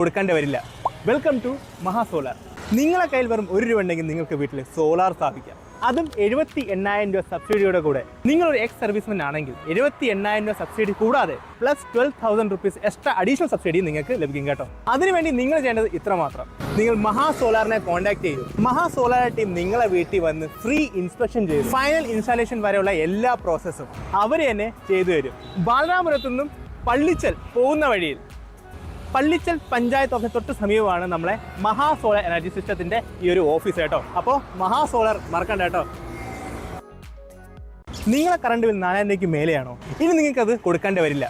കൊടുക്കേണ്ടി വരില്ല. Welcome to മഹാസോളാർ നിങ്ങളെ കയ്യിൽ വെറും ഒരു രൂപ ഉണ്ടെങ്കിൽ നിങ്ങൾക്ക് വീട്ടിൽ സോളാർ സ്ഥാപിക്കാം. അതും എഴുപത്തി എണ്ണായിരം രൂപ സബ്സിഡിയുടെ കൂടെ. നിങ്ങളൊരു എക്സ് സർവീസ്മെൻ ആണെങ്കിൽ എഴുപത്തി എണ്ണായിരം രൂപ സബ്സിഡി കൂടാതെ plus twelve thousand rupees extra additional subsidy നിങ്ങൾക്ക് ലഭിക്കും കേട്ടോ. അതിനുവേണ്ടി നിങ്ങൾ ചെയ്യേണ്ടത് ഇത്ര മാത്രം നിങ്ങൾ മഹാ സോളാറിനെ കോൺടാക്ട് ചെയ്യും മഹാ സോളാർ ടീം നിങ്ങളെ വീട്ടിൽ വന്ന് ഫ്രീ ഇൻസ്പെക്ഷൻ ചെയ്യും ഫൈനൽ ഇൻസ്റ്റാളേഷൻ വരെയുള്ള എല്ലാ പ്രോസസ്സും അവർ തന്നെ ചെയ്തു തരും. ബാലരാപുരത്തു നിന്നും പള്ളിച്ചൽ പോകുന്ന വഴിയിൽ. പള്ളിച്ചൽ പഞ്ചായത്ത് ഓഫീസ് തൊട്ട് സമീപമാണ് നമ്മളെ മഹാ സോളർ എനർജി സിസ്റ്റത്തിന്റെ ഈ ഒരു ഓഫീസ് കേട്ടോ. അപ്പോ മഹാ സോളർ മറക്കണ്ട കേട്ടോ. നിങ്ങളെ കറണ്ട് ബിൽ നാലായിരം രൂപയ്ക്ക് മേലെയാണോ? ഇനി നിങ്ങൾക്ക് അത് കൊടുക്കേണ്ടി വരില്ല.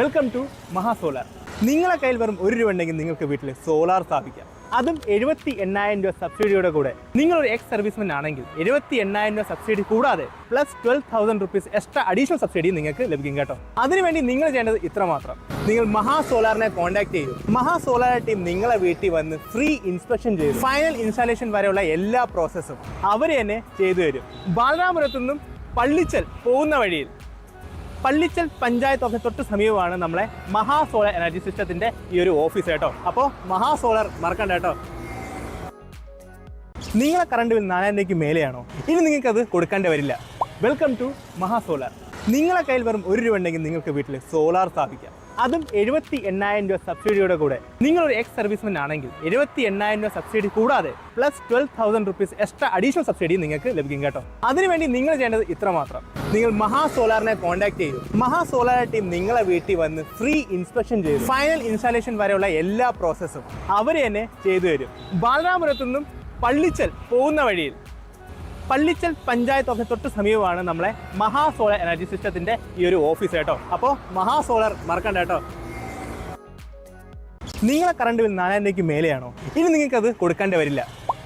വെൽക്കം ടു മഹാ സോളാർ നിങ്ങളെ കയ്യിൽ വെറും ഒരു രൂപ ഉണ്ടെങ്കിൽ നിങ്ങൾക്ക് വീട്ടിൽ സോളാർ സ്ഥാപിക്കാം. അതും എഴുപത്തി എണ്ണായിരം രൂപ സബ്സിഡിയുടെ കൂടെ. നിങ്ങൾ ഒരു എക്സ് സർവീസ്മെൻ ആണെങ്കിൽ എഴുപത്തി എണ്ണായിരം രൂപ സബ്സിഡി കൂടാതെ plus twelve thousand rupees extra additional subsidy നിങ്ങൾക്ക് ലഭിക്കും കേട്ടോ. അതിനുവേണ്ടി നിങ്ങൾ ചെയ്യേണ്ടത് ഇത്ര മാത്രം നിങ്ങൾ മഹാ സോളാറിനെ കോൺടാക്ട് ചെയ്യും മഹാ സോളാർ ടീം നിങ്ങളെ വീട്ടിൽ വന്ന് ഫ്രീ ഇൻസ്പെക്ഷൻ ചെയ്യും ഫൈനൽ ഇൻസ്റ്റാളേഷൻ വരെയുള്ള എല്ലാ പ്രോസസ്സും അവർ തന്നെ ചെയ്തു തരും. ബാലരാപുരത്തു നിന്നും പള്ളിച്ചൽ പോകുന്ന വഴിയിൽ. പള്ളിച്ചൽ പഞ്ചായത്ത് ഓഫീസ് തൊട്ട് സമീപമാണ് നമ്മളെ മഹാസോളർ എനർജി സിസ്റ്റത്തിന്റെ ഈ ഒരു ഓഫീസ് കേട്ടോ. അപ്പോ മഹാസോളർ മറക്കണ്ട കേട്ടോ. നിങ്ങളെ കറണ്ട് ബിൽ നാലായിരം രൂപയ്ക്ക് മേലെയാണോ? ഇനി നിങ്ങൾക്ക് അത് കൊടുക്കേണ്ടി വരില്ല. Welcome to Mahasolar. നിങ്ങളെ കയ്യിൽ വെറും ഒരു രൂപ ഉണ്ടെങ്കിൽ നിങ്ങൾക്ക് വീട്ടിൽ സോളാർ സ്ഥാപിക്കാം. അതും എഴുപത്തി എണ്ണായിരം രൂപ സബ്സിഡിയുടെ കൂടെ. നിങ്ങൾ ഒരു എക്സ് സർവീസ്മെൻ ആണെങ്കിൽ എഴുപത്തി എണ്ണായിരം രൂപ സബ്സിഡി കൂടാതെ plus twelve thousand rupees extra additional subsidy നിങ്ങൾക്ക് ലഭിക്കും കേട്ടോ. അതിനുവേണ്ടി നിങ്ങൾ ചെയ്യേണ്ടത് ഇത്ര മാത്രം നിങ്ങൾ മഹാ സോളാറിനെ കോൺടാക്ട് ചെയ്യും. മഹാ സോളാർ ടീം നിങ്ങളെ വീട്ടിൽ വന്ന് ഫ്രീ ഇൻസ്പെക്ഷൻ ചെയ്യും. ഫൈനൽ ഇൻസ്റ്റാളേഷൻ വരെയുള്ള എല്ലാ പ്രോസസ്സും അവർ തന്നെ ചെയ്തു തരും. ബാലരാപുരത്തുനിന്നും പള്ളിച്ചൽ പോകുന്ന വഴിയിൽ. പള്ളിച്ചൽ പഞ്ചായത്ത് ഓഫീസ് തൊട്ട് സമീപമാണ് നമ്മളെ മഹാ സോളർ എനർജി സിസ്റ്റത്തിന്റെ ഈ ഒരു ഓഫീസ് കേട്ടോ. അപ്പോ മഹാ സോളർ മറക്കണ്ട കേട്ടോ. നിങ്ങളെ കറണ്ട് ബിൽ നാലായിരം രൂപയ്ക്ക് മേലെയാണോ? ഇനി നിങ്ങൾക്ക് അത് കൊടുക്കേണ്ടി വരില്ല.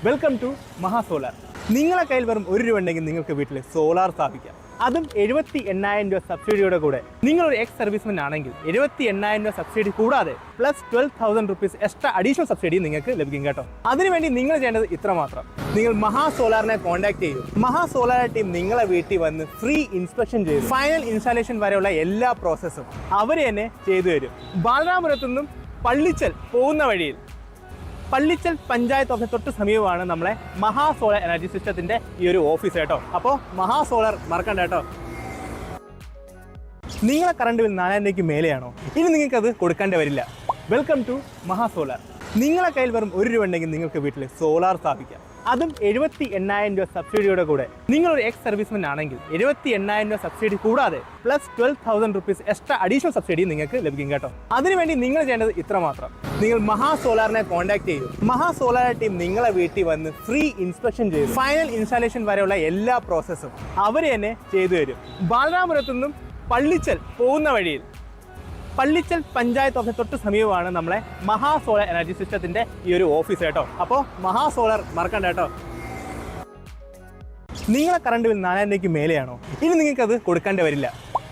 വെൽക്കം ടു മഹാ സോളാർ നിങ്ങളെ കയ്യിൽ വെറും ഒരു രൂപ ഉണ്ടെങ്കിൽ നിങ്ങൾക്ക് വീട്ടിൽ സോളാർ സ്ഥാപിക്കാം. അതും എഴുപത്തി എണ്ണായിരം രൂപ സബ്സിഡിയുടെ കൂടെ. നിങ്ങൾ ഒരു എക്സ് സർവീസ്മെൻ ആണെങ്കിൽ എഴുപത്തി എണ്ണായിരം രൂപ സബ്സിഡി കൂടാതെ plus twelve thousand rupees extra additional subsidy നിങ്ങൾക്ക് ലഭിക്കും കേട്ടോ. അതിനുവേണ്ടി നിങ്ങൾ ചെയ്യേണ്ടത് ഇത്ര മാത്രം നിങ്ങൾ മഹാ സോളാറിനെ കോൺടാക്ട് ചെയ്യും. മഹാ സോളാർ ടീം നിങ്ങളെ വീട്ടിൽ വന്ന് ഫ്രീ ഇൻസ്പെക്ഷൻ ചെയ്യും. ഫൈനൽ ഇൻസ്റ്റാളേഷൻ വരെയുള്ള എല്ലാ പ്രോസസ്സും അവർ തന്നെ ചെയ്തു തരും. ബാലരാപുരത്തു നിന്നും പള്ളിച്ചൽ പോകുന്ന വഴിയിൽ. പള്ളിച്ചൽ പഞ്ചായത്ത് ഓഫീസ് തൊട്ട് സമീപമാണ് നമ്മളെ മഹാസോളർ എനർജി സിസ്റ്റത്തിന്റെ ഈ ഒരു ഓഫീസ് കേട്ടോ. അപ്പോ മഹാസോളർ മറക്കണ്ട കേട്ടോ. നിങ്ങളെ കറണ്ട് ബിൽ നാലായിരം രൂപയ്ക്ക് മേലെയാണോ? ഇനി നിങ്ങൾക്ക് അത് കൊടുക്കേണ്ടി വരില്ല. Welcome to Mahasolar. നിങ്ങളെ കയ്യിൽ വെറും ഒരു രൂപ ഉണ്ടെങ്കിൽ നിങ്ങൾക്ക് വീട്ടിൽ സോളാർ സ്ഥാപിക്കാം. അതും എഴുപത്തി എണ്ണായിരം രൂപ സബ്സിഡിയുടെ കൂടെ. നിങ്ങളൊരു എക്സ് സർവീസ്മെൻ ആണെങ്കിൽ എഴുപത്തി എണ്ണായിരം രൂപ സബ്സിഡി കൂടാതെ plus twelve thousand rupees extra additional subsidy നിങ്ങൾക്ക് ലഭിക്കും കേട്ടോ. അതിനുവേണ്ടി നിങ്ങൾ ചെയ്യേണ്ടത് ഇത്ര മാത്രം നിങ്ങൾ മഹാ സോളാറിനെ കോൺടാക്ട് ചെയ്യും. മഹാ സോളാർ ടീം നിങ്ങളെ വീട്ടിൽ വന്ന് ഫ്രീ ഇൻസ്പെക്ഷൻ ചെയ്യും ഫൈനൽ ഇൻസ്റ്റാളേഷൻ വരെയുള്ള എല്ലാ പ്രോസസ്സും അവർ തന്നെ ചെയ്തു തരും. ബാലരാപുരത്തു നിന്നും പള്ളിച്ചൽ പോകുന്ന വഴിയിൽ. പള്ളിച്ചൽ പഞ്ചായത്ത് ഓഫീസ് തൊട്ട് സമീപമാണ് നമ്മളെ മഹാ സോളർ എനർജി സിസ്റ്റത്തിന്റെ ഈ ഒരു ഓഫീസ് കേട്ടോ. അപ്പോ മഹാ സോളർ മറക്കണ്ട കേട്ടോ. നിങ്ങളെ കറണ്ട് ബിൽ നാലായിരം രൂപയ്ക്ക് മേലെയാണോ? ഇനി നിങ്ങൾക്ക് അത് കൊടുക്കേണ്ടി വരില്ല.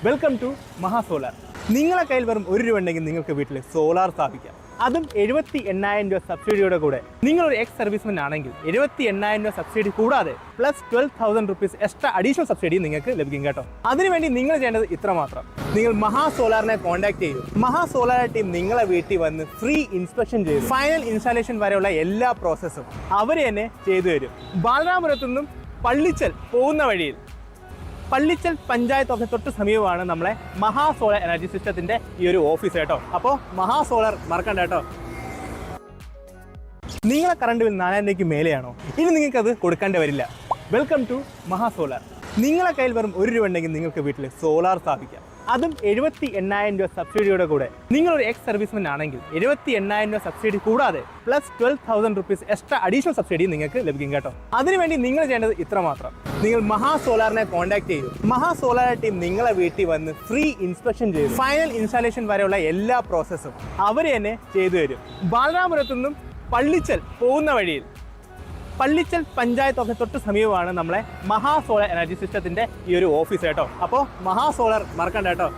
വെൽക്കം ടു മഹാ സോളാർ നിങ്ങളെ കയ്യിൽ വെറും ഒരു രൂപ ഉണ്ടെങ്കിൽ നിങ്ങൾക്ക് വീട്ടിൽ സോളാർ സ്ഥാപിക്കാം. അതും എഴുപത്തി എണ്ണായിരം രൂപ സബ്സിഡിയുടെ കൂടെ. നിങ്ങൾ ഒരു എക്സ് സർവീസ്മെൻ ആണെങ്കിൽ എഴുപത്തി എണ്ണായിരം രൂപ സബ്സിഡി കൂടാതെ plus twelve thousand rupees extra additional subsidy നിങ്ങൾക്ക് ലഭിക്കും കേട്ടോ. അതിനുവേണ്ടി നിങ്ങൾ ചെയ്യേണ്ടത് ഇത്ര മാത്രം നിങ്ങൾ മഹാ സോളാറിനെ കോൺടാക്ട് ചെയ്യും. മഹാ സോളാർ ടീം നിങ്ങളെ വീട്ടിൽ വന്ന് ഫ്രീ ഇൻസ്പെക്ഷൻ ചെയ്യും. ഫൈനൽ ഇൻസ്റ്റാളേഷൻ വരെയുള്ള എല്ലാ പ്രോസസ്സും അവർ തന്നെ ചെയ്തു തരും. ബാലരാപുരത്തു നിന്നും പള്ളിച്ചൽ പോകുന്ന വഴിയിൽ. പള്ളിച്ചൽ പഞ്ചായത്ത് ഓഫീസ് തൊട്ട് സമീപമാണ് നമ്മളെ മഹാസോളർ എനർജി സിസ്റ്റത്തിന്റെ ഈ ഒരു ഓഫീസ് കേട്ടോ. അപ്പോ മഹാ സോളർ മറക്കണ്ട കേട്ടോ. നിങ്ങളെ കറണ്ട് ബിൽ നാലായിരം രൂപയ്ക്ക് മേലെയാണോ? ഇനി നിങ്ങൾക്ക് അത് കൊടുക്കേണ്ടി വരില്ല. വെൽക്കം ടു മഹാ സോളാർ നിങ്ങളെ കയ്യിൽ വെറും ഒരു രൂപ ഉണ്ടെങ്കിൽ നിങ്ങൾക്ക് വീട്ടിൽ സോളാർ സ്ഥാപിക്കാം. അതും എഴുപത്തി എണ്ണായിരം രൂപ സബ്സിഡിയുടെ കൂടെ. നിങ്ങൾ ഒരു എക്സ് സർവീസ്മെൻ ആണെങ്കിൽ എഴുപത്തി എണ്ണായിരം രൂപ സബ്സിഡി കൂടാതെ plus twelve thousand rupees extra additional subsidy നിങ്ങൾക്ക് ലഭിക്കും കേട്ടോ. അതിനുവേണ്ടി നിങ്ങൾ ചെയ്യേണ്ടത് ഇത്ര മാത്രം നിങ്ങൾ മഹാ സോളാറിനെ കോൺടാക്ട് ചെയ്യും. മഹാ സോളാർ ടീം നിങ്ങളെ വീട്ടിൽ വന്ന് ഫ്രീ ഇൻസ്പെക്ഷൻ ചെയ്യും. ഫൈനൽ ഇൻസ്റ്റാളേഷൻ വരെയുള്ള എല്ലാ പ്രോസസ്സും അവർ തന്നെ ചെയ്തു തരും. ബാലരാപുരത്തു നിന്നും പള്ളിച്ചൽ പോകുന്ന വഴിയിൽ. പള്ളിച്ചൽ പഞ്ചായത്ത് ഓഫീസ് തൊട്ട് സമീപമാണ് നമ്മളെ മഹാ സോളർ എനർജി സിസ്റ്റത്തിന്റെ ഈ ഒരു ഓഫീസ് കേട്ടോ. അപ്പോ മഹാ സോളർ മറക്കണ്ട കേട്ടോ.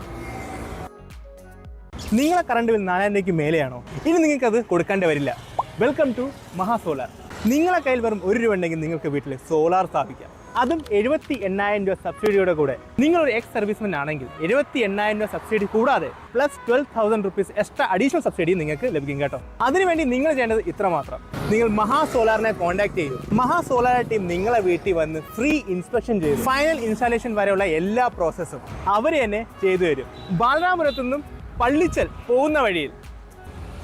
നിങ്ങളെ കറണ്ട് ബിൽ നാലായിരം രൂപയ്ക്ക് മേലെയാണോ? ഇനി നിങ്ങൾക്ക് അത് കൊടുക്കേണ്ടി വരില്ല. വെൽക്കം ടു മഹാ സോളാർ നിങ്ങളെ കയ്യിൽ വെറും ഒരു രൂപ ഉണ്ടെങ്കിൽ നിങ്ങൾക്ക് വീട്ടിൽ സോളാർ സ്ഥാപിക്കാം. അതും എഴുപത്തി എണ്ണായിരം രൂപ സബ്സിഡിയുടെ കൂടെ. നിങ്ങൾ ഒരു എക്സ് സർവീസ്മെൻ ആണെങ്കിൽ എഴുപത്തി എണ്ണായിരം രൂപ സബ്സിഡി കൂടാതെ plus twelve thousand rupees extra additional subsidy നിങ്ങൾക്ക് ലഭിക്കും കേട്ടോ. അതിനുവേണ്ടി നിങ്ങൾ ചെയ്യേണ്ടത് ഇത്ര മാത്രം നിങ്ങൾ മഹാ സോലാറിനെ കോൺടാക്ട് ചെയ്തു മഹാ സോലാർ ടീം നിങ്ങളെ വീട്ടിൽ വന്ന് ഫ്രീ ഇൻസ്പെക്ഷൻ ചെയ്തു. ഫൈനൽ ഇൻസ്റ്റാളേഷൻ വരെയുള്ള എല്ലാ പ്രോസസ്സും അവർ തന്നെ ചെയ്തു തരും. ബാലരാമപുരത്തു നിന്നും പള്ളിച്ചൽ പോകുന്ന വഴിയിൽ.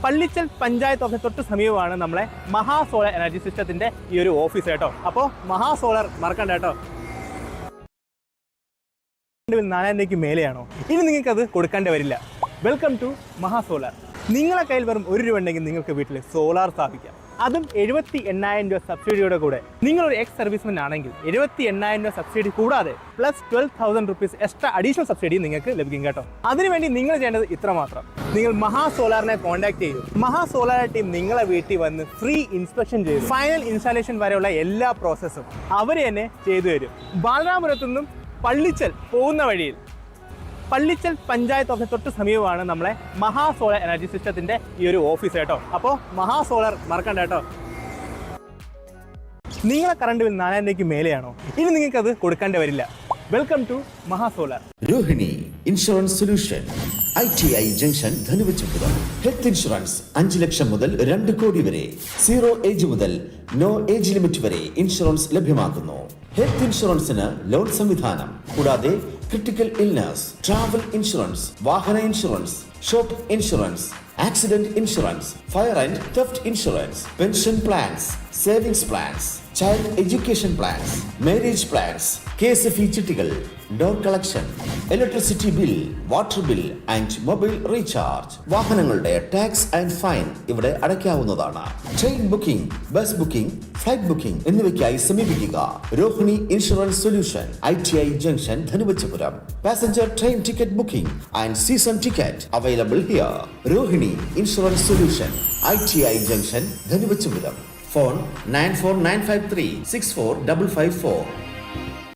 പള്ളിച്ചൽ പഞ്ചായത്ത് ഓഫീസ് തൊട്ട് സമീപമാണ് നമ്മളെ മഹാ സോളർ എനർജി സിസ്റ്റത്തിന്റെ ഈ ഒരു ഓഫീസ് കേട്ടോ. അപ്പോ മഹാ സോളർ മറക്കണ്ട കേട്ടോ. നാലായിരം രൂപയ്ക്ക് മേലെയാണോ? ഇനി നിങ്ങൾക്ക് അത് കൊടുക്കേണ്ടി വരില്ല. വെൽക്കം ടു മഹാ സോളാർ നിങ്ങളെ കയ്യിൽ വെറും ഒരു രൂപ ഉണ്ടെങ്കിൽ നിങ്ങൾക്ക് വീട്ടിൽ സോളാർ സ്ഥാപിക്കാം. അതും എഴുപത്തി എണ്ണായിരം രൂപ സബ്സിഡിയുടെ കൂടെ. നിങ്ങൾ ഒരു എക്സ് സർവീസ്മെൻ ആണെങ്കിൽ എഴുപത്തി എണ്ണായിരം രൂപ സബ്സിഡി കൂടാതെ plus twelve thousand rupees extra additional subsidy നിങ്ങൾക്ക് ലഭിക്കും കേട്ടോ. അതിനുവേണ്ടി നിങ്ങൾ ചെയ്യേണ്ടത് ഇത്ര മാത്രം നിങ്ങൾ മഹാ സോലാറിനെ കോൺടാക്ട് ചെയ്യൂ. മഹാ സോലാർ ടീം നിങ്ങളെ വീട്ടിൽ വന്ന് ഫ്രീ ഇൻസ്പെക്ഷൻ ചെയ്യും ഫൈനൽ ഇൻസ്റ്റാളേഷൻ വരെയുള്ള എല്ലാ പ്രോസസ്സും അവർ തന്നെ ചെയ്തു തരും. ബാലരാമപുരത്തു നിന്നും പള്ളിച്ചൽ പോകുന്ന വഴിയിൽ. പള്ളിച്ചൽ പഞ്ചായത്ത് ഓഫീസ് തൊട്ട് സമീപമാണ് നമ്മളെ മഹാസോളർ എനർജി സിസ്റ്റത്തിന്റെ ഈ ഒരു ഓഫീസ് കേട്ടോ. അപ്പോ മഹാസോളർ മറക്കണ്ട കേട്ടോ. നിങ്ങളെ കറണ്ട് ബിൽ നാലായിരം രൂപയ്ക്ക് മേലെയാണോ? ഇനി നിങ്ങൾക്ക് അത് കൊടുക്കേണ്ടി വരില്ല. Welcome to Mahasolar. Rohini insurance solution I T I junction Dhanuvachapuram health insurance അഞ്ച് ലക്ഷം മുതൽ രണ്ട് കോടി വരെ. സീറോ ഏജ് മുതൽ നോ ഏജ് ലിമിറ്റ് വരെ ഇൻഷുറൻസ് ലഭ്യമാക്കുന്നു. ഹെൽത്ത് ഇൻഷുറൻസിന് ലോൺ സംവിധാനം. കൂടാതെ ക്രിട്ടിക്കൽ ഇൽനസ് ട്രാവൽ ഇൻഷുറൻസ് വാഹന insurance shop insurance accident insurance fire and theft insurance pension plans savings plans child education plans marriage plans K S F E ചിട്ടികൾ door collection electricity bill water bill and mobile recharge വാഹനങ്ങളുടെ tax and fine ഇവിടെ അടയ്ക്കാവുന്നതാണ്. Train booking bus booking flight booking എന്നിവയ്ക്കായി സമീപിക്കുക. Rohini insurance solution I T I junction Dhanuvachapuram passenger train ticket booking and season ticket available here Rohini insurance solution I T I junction Dhanuvachapuram phone nine four nine five three six four double five four